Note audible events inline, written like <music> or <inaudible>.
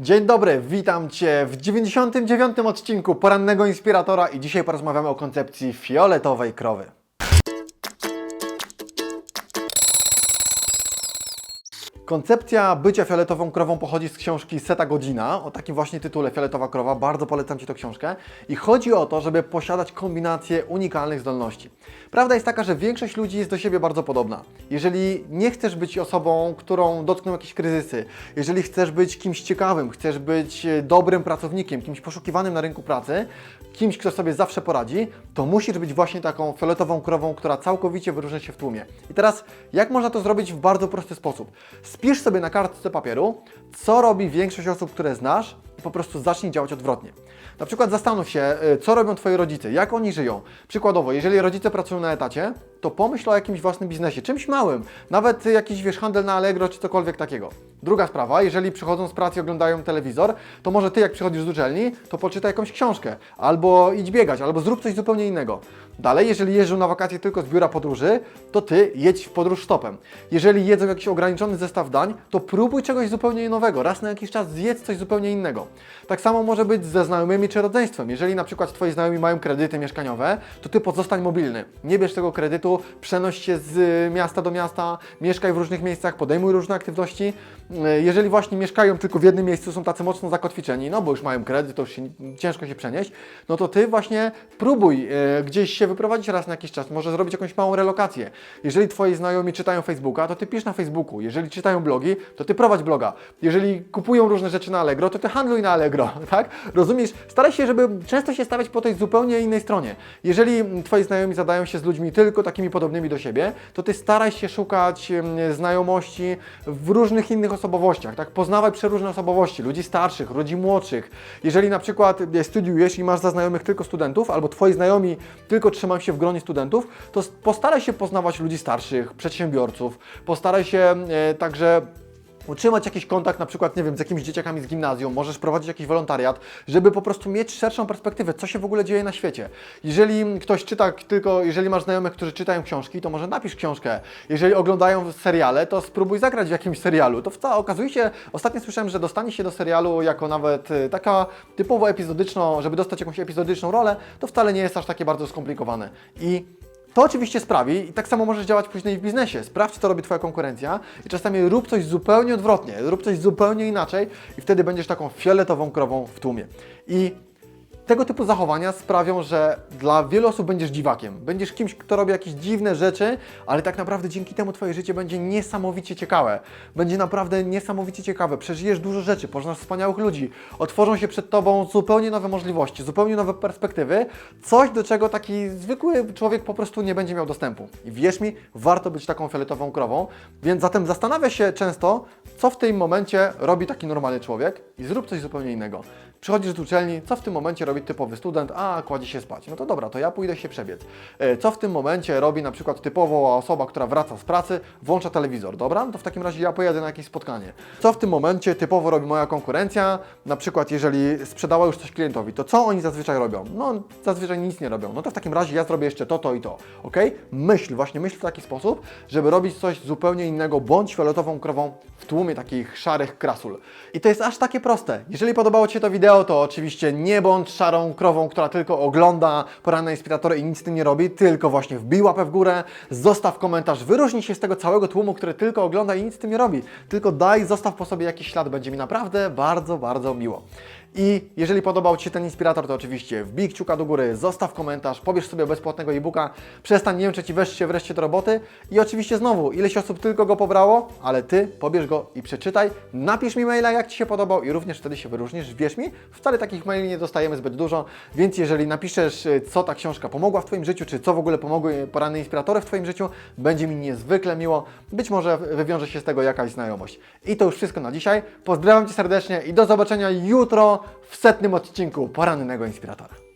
Dzień dobry, witam Cię w 99. odcinku Porannego Inspiratora i dzisiaj porozmawiamy o koncepcji fioletowej krowy. Koncepcja bycia fioletową krową pochodzi z książki Seta Godzina, o takim właśnie tytule Fioletowa krowa. Bardzo polecam Ci tę książkę. I chodzi o to, żeby posiadać kombinację unikalnych zdolności. Prawda jest taka, że większość ludzi jest do siebie bardzo podobna. Jeżeli nie chcesz być osobą, którą dotkną jakieś kryzysy, jeżeli chcesz być kimś ciekawym, chcesz być e, dobrym pracownikiem, kimś poszukiwanym na rynku pracy, kimś, kto sobie zawsze poradzi, to musisz być właśnie taką fioletową krową, która całkowicie wyróżnia się w tłumie. I teraz, jak można to zrobić w bardzo prosty sposób? Spisz sobie na kartce papieru, co robi większość osób, które znasz po prostu zacznij działać odwrotnie. Na przykład zastanów się, y, co robią Twoi rodzice, jak oni żyją. Przykładowo, jeżeli rodzice pracują na etacie, to pomyśl o jakimś własnym biznesie, czymś małym, nawet jakiś wiesz, handel na Allegro czy cokolwiek takiego. Druga sprawa, jeżeli przychodzą z pracy i oglądają telewizor, to może Ty jak przychodzisz z uczelni, to poczytaj jakąś książkę, albo idź biegać, albo zrób coś zupełnie innego. Dalej, jeżeli jeżdżą na wakacje tylko z biura podróży, to Ty jedź w podróż stopem. Jeżeli jedzą jakiś ograniczony zestaw dań, to próbuj czegoś zupełnie nowego. Raz na jakiś czas zjedz coś zupełnie innego. Tak samo może być ze znajomymi czy rodzeństwem. Jeżeli na przykład Twoi znajomi mają kredyty mieszkaniowe, to Ty pozostań mobilny. Nie bierz tego kredytu, przenoś się z y, miasta do miasta, mieszkaj w różnych miejscach, podejmuj różne aktywności. Y, Jeżeli właśnie mieszkają tylko w jednym miejscu, są tacy mocno zakotwiczeni, no bo już mają kredyt, to już się, ciężko się przenieść, no to Ty właśnie próbuj y, gdzieś się wyprowadzić raz na jakiś czas, może zrobić jakąś małą relokację. Jeżeli Twoi znajomi czytają Facebooka, to Ty pisz na Facebooku. Jeżeli czytają blogi, to Ty prowadź bloga. Jeżeli kupują różne rzeczy na Allegro, to Ty handluj na Allegro, <laughs> tak? Rozumiesz? Staraj się, żeby często się stawiać po tej zupełnie innej stronie. Jeżeli Twoi znajomi zadają się z ludźmi tylko takimi podobnymi do siebie, to Ty staraj się szukać em, znajomości w różnych innych osobowościach, tak? Poznawaj przeróżne osobowości, ludzi starszych, ludzi młodszych. Jeżeli na przykład studiujesz i masz za znajomych tylko studentów, albo Twoi znajomi tylko trzymają się w gronie studentów, to postaraj się poznawać ludzi starszych, przedsiębiorców, postaraj się e, także utrzymać jakiś kontakt na przykład, nie wiem, z jakimiś dzieciakami z gimnazjum, możesz prowadzić jakiś wolontariat, żeby po prostu mieć szerszą perspektywę, co się w ogóle dzieje na świecie. Jeżeli ktoś czyta tylko, jeżeli masz znajomych, którzy czytają książki, to może napisz książkę. Jeżeli oglądają seriale, to spróbuj zagrać w jakimś serialu. To wcale okazuje się, ostatnio słyszałem, że dostanie się do serialu jako nawet y, taka typowo epizodyczną, żeby dostać jakąś epizodyczną rolę, to wcale nie jest aż takie bardzo skomplikowane. I to oczywiście sprawi i tak samo możesz działać później w biznesie. Sprawdź, co robi Twoja konkurencja i czasami rób coś zupełnie odwrotnie, rób coś zupełnie inaczej i wtedy będziesz taką fioletową krową w tłumie. I tego typu zachowania sprawią, że dla wielu osób będziesz dziwakiem. Będziesz kimś, kto robi jakieś dziwne rzeczy, ale tak naprawdę dzięki temu Twoje życie będzie niesamowicie ciekawe. Będzie naprawdę niesamowicie ciekawe. Przeżyjesz dużo rzeczy, poznasz wspaniałych ludzi, otworzą się przed Tobą zupełnie nowe możliwości, zupełnie nowe perspektywy, coś do czego taki zwykły człowiek po prostu nie będzie miał dostępu. I wierz mi, warto być taką fioletową krową, więc zatem zastanawia się często, co w tym momencie robi taki normalny człowiek i zrób coś zupełnie innego. Przychodzisz z uczelni, co w tym momencie robi typowy student? A, kładzie się spać. No to dobra, to ja pójdę się przebiec. E, Co w tym momencie robi na przykład typowo osoba, która wraca z pracy, włącza telewizor, dobra? No to w takim razie ja pojadę na jakieś spotkanie. Co w tym momencie typowo robi moja konkurencja? Na przykład jeżeli sprzedała już coś klientowi, to co oni zazwyczaj robią? No, zazwyczaj nic nie robią. No to w takim razie ja zrobię jeszcze to, to i to, ok? Myśl, właśnie myśl w taki sposób, żeby robić coś zupełnie innego, bądź fioletową krową w tłumie takich szarych krasul. I to jest aż takie proste. Jeżeli podobało Ci się to wideo, to oczywiście nie bądź krową, która tylko ogląda poranne inspiratory i nic z tym nie robi, tylko właśnie wbij łapę w górę, zostaw komentarz, wyróżnij się z tego całego tłumu, który tylko ogląda i nic z tym nie robi. Tylko daj, zostaw po sobie jakiś ślad, będzie mi naprawdę bardzo, bardzo miło. I jeżeli podobał Ci się ten inspirator, to oczywiście wbij kciuka do góry, zostaw komentarz, pobierz sobie bezpłatnego e-booka, przestań niemczeć i weź się wreszcie do roboty. I oczywiście znowu, ileś osób tylko go pobrało, ale Ty pobierz go i przeczytaj, napisz mi maila, jak Ci się podobał i również wtedy się wyróżnisz. Wierz mi, wcale takich maili nie dostajemy zbyt dużo, więc jeżeli napiszesz, y, co ta książka pomogła w Twoim życiu, czy co w ogóle pomogły poranne inspiratory w Twoim życiu, będzie mi niezwykle miło. Być może wywiąże się z tego jakaś znajomość. I to już wszystko na dzisiaj. Pozdrawiam Cię serdecznie i do zobaczenia jutro w setnym odcinku Porannego Inspiratora.